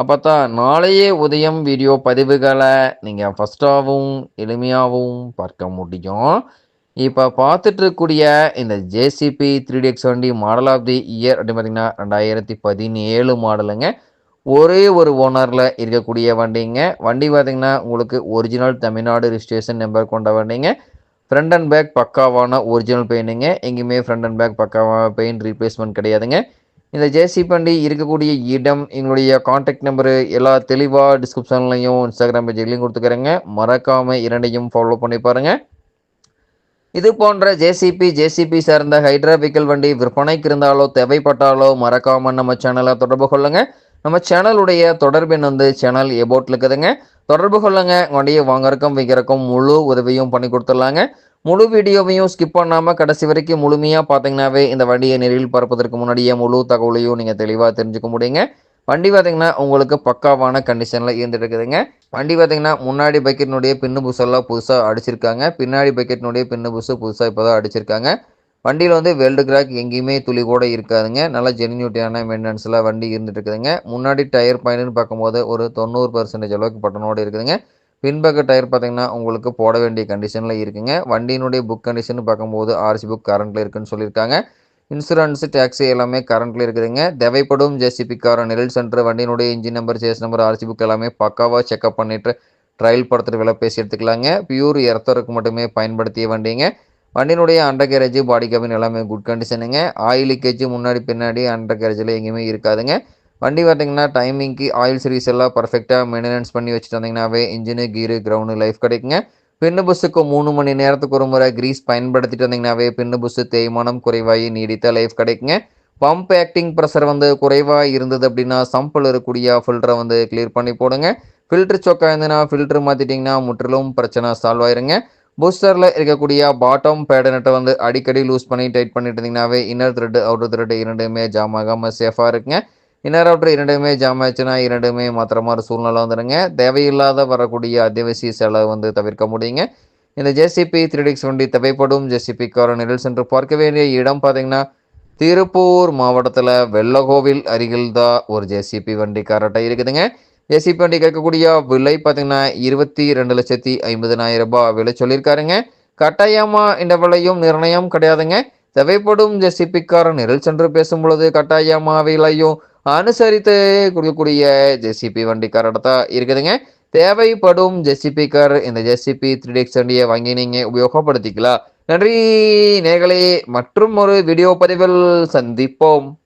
அப்போ தான் உதயம் வீடியோ பதிவுகளை நீங்கள் ஃபஸ்ட்டாகவும் எளிமையாகவும் பார்க்க முடியும். இப்போ பார்த்துட்டு இருக்கக்கூடிய இந்த ஜேசிபி த்ரீ எக்ஸ் வண்டி மாடல் ஆஃப் தி இயர் அப்படின்னு பார்த்தீங்கன்னா ரெண்டாயிரத்தி பதினேழு மாடலுங்க ஒரே ஒரு ஓனரில் இருக்கக்கூடிய வண்டிங்க. வண்டி பார்த்தீங்கன்னா உங்களுக்கு ஒரிஜினல் தமிழ்நாடு ரிஜிஸ்ட்ரேஷன் நம்பர் கொண்ட வண்டிங்க. ஃப்ரண்ட் அண்ட் பேக் பக்காவான ஒரிஜினல் பெயிண்ட்டுங்க எங்கேயுமே ஃப்ரண்ட் அண்ட் பேக் பக்காவான பெயிண்ட் ரீப்ளேஸ்மெண்ட் கிடையாதுங்க. இந்த ஜேசி வண்டி இருக்கக்கூடிய இடம் எங்களுடைய காண்டாக்ட் நம்பரு எல்லா தெளிவாக டிஸ்கிரிப்ஷன்லையும் இன்ஸ்டாகிராம் பேஜ்லையும் கொடுத்துக்கிறேங்க. மறக்காமல் இரண்டையும் ஃபாலோ பண்ணி பாருங்கள் இது போன்ற ஜேசிபி ஜேசிபி சார்ந்த ஹைட்ரா வெஹிக்கிள் வண்டி விற்பனைக்கு இருந்தாலோ தேவைப்பட்டாலோ மறக்காமல் நம்ம சேனலை தொடர்பு கொள்ளுங்க. நம்ம சேனலுடைய தொடர்பின் வந்து சேனல் எபோட்டில் இருக்குதுங்க. தொடர்பு கொள்ளுங்க. வண்டியை வாங்கறக்கும் வைக்கிறக்கும் முழு உதவியும் பண்ணி கொடுத்துடலாங்க. முழு வீடியோவையும் ஸ்கிப் பண்ணாமல் கடைசி வரைக்கும் முழுமையாக பார்த்தீங்கன்னாவே இந்த வண்டியை நெறியில் பார்ப்பதற்கு முன்னாடியே முழு தகவலையும் நீங்கள் தெளிவாக தெரிஞ்சுக்க முடியுங்க. வண்டி பார்த்தீங்கன்னா உங்களுக்கு பக்காவான கண்டிஷனில் இருந்துட்டு இருக்குதுங்க. வண்டி பார்த்தீங்கன்னா முன்னாடி பக்கெட்டினுடைய பின்னு புதுசெல்லாம் புதுசாக அடிச்சிருக்காங்க. பின்னாடி பக்கெட்டினுடைய பின்னு புதுசு புதுசாக இப்போ தான் அடிச்சிருக்காங்க. வண்டியில் வந்து வெல்டு கிராக் எங்கேயுமே துளி கூட இருக்காதுங்க. நல்லா ஜென்யூட்டியான மெயின்டெனன்ஸில் வண்டி இருந்துட்டு இருக்குதுங்க. முன்னாடி டயர் பாயிண்ட்னு பார்க்கும்போது ஒரு தொண்ணூறு பர்சன்டேஜ் அளவுக்கு பட்டனோடு இருக்குதுங்க. பின்பக்க டயர் பார்த்தீங்கன்னா உங்களுக்கு போட வேண்டிய கண்டிஷனில் இருக்குங்க. வண்டியினுடைய புக் கண்டிஷன் பார்க்கும்போது ஆர்சி புக் கரண்ட்டில் இருக்குன்னு சொல்லியிருக்காங்க. இன்சூரன்ஸு டேக்ஸி எல்லாமே கரண்ட்டில் இருக்குதுங்க. தேவைப்படும் ஜேசிபி கார் நெரில் centre வண்டியினுடைய engine number chassis number RC book எல்லாமே பக்காவாக செக்அப் பண்ணிவிட்டு ட்ரையல் படத்தில் விலை பேசி எடுத்துக்கலாங்க. பியூர் இரத்தருக்கு மட்டுமே பயன்படுத்திய வண்டிங்க. வண்டியினுடைய அண்டர் கேரேஜ் பாடி கேபின் எல்லாமே குட் கண்டிஷனுங்க ஆயில் லீக்கேஜ் முன்னாடி பின்னாடி அண்டர் கேரேஜில் எங்கேயுமே இருக்காதுங்க. வண்டி பார்த்தீங்கன்னா டைமிங்க்கு ஆயில் சர்வீஸ் எல்லாம் பர்ஃபெக்டாக மெயின்டெனன்ஸ் பண்ணி வச்சுட்டு வந்தீங்கன்னாவே இன்ஜினு கீரு கிரவுண்டு லைஃப் கிடைக்குங்க. பின்னு புஸ்ஸுக்கு மூணு மணி நேரத்துக்கு ஒரு முறை கிரீஸ் பயன்படுத்திட்டு வந்தீங்கன்னாவே பின்னு புஸ்ஸு தேய்மானம் குறைவாகி நீடித்த லைஃப் கிடைக்குங்க. பம்ப் ஆக்டிங் ப்ரெஷர் வந்து குறைவாக இருந்தது அப்படின்னா சம்பில் இருக்கக்கூடிய ஃபில்டரை வந்து கிளியர் பண்ணி போடுங்க. ஃபில்டர் சொக்கா இருந்ததுன்னா ஃபில்டர் மாற்றிட்டிங்கன்னா முற்றிலும் பிரச்சனை சால்வ் ஆயிருங்க. பூஸ்டரில் இருக்கக்கூடிய பாட்டம் பேடனட்டை வந்து அடிக்கடி லூஸ் பண்ணி டைட் பண்ணிட்டு இருந்தீங்கன்னாவே இன்னர் த்ரெட் அவுட்டர் த்ரெட்டு இரண்டுமே ஜாம் ஆகாமல் சேஃபாக இருக்குங்க. இன்னர் அவுட்டர் இரண்டுமே ஜாம் ஆச்சுன்னா இரண்டுமே மாத்திர மாதிரி சூழ்நிலை வந்துடுங்க தேவையில்லாத வரக்கூடிய அத்தியாவசிய செலவு வந்து தவிர்க்க முடியுங்க. இந்த ஜேசிபி த்ரீடிக்ஸ் வண்டி தேவைப்படும். ஜேசிபி கார சென்று பார்க்க வேண்டிய இடம் பார்த்தீங்கன்னா திருப்பூர் மாவட்டத்தில் வெள்ளகோவில் அருகில் தான் ஒரு ஜேசிபி வண்டி கரெக்டாக இருக்குதுங்க. ஜேசிபி வண்டி கேட்கக்கூடிய விலை பார்த்தீங்கன்னா இருபத்தி ரெண்டு லட்சத்தி ஐம்பதனாயிரம் ரூபாய் விலை சொல்லியிருக்காருங்க. கட்டாயமாக இந்த விலையும் நிர்ணயம் கிடையாதுங்க. தேவைப்படும் ஜெசிபிக்காரன் நிரல் சென்று பேசும் பொழுது கட்டாயமாக விலையும் அனுசரித்து கொடுக்கக்கூடிய ஜெசிபி வண்டிக்காரடத்தான் இருக்குதுங்க. தேவைப்படும் ஜெசிபி கார் இந்த ஜெசிபி த்ரீ டெக்ஸ் வண்டியை வாங்கி நீங்கள் உபயோகப்படுத்திக்கலாம். நன்றி நேர்களே. மற்றும் ஒரு வீடியோ பதிவில் சந்திப்போம்.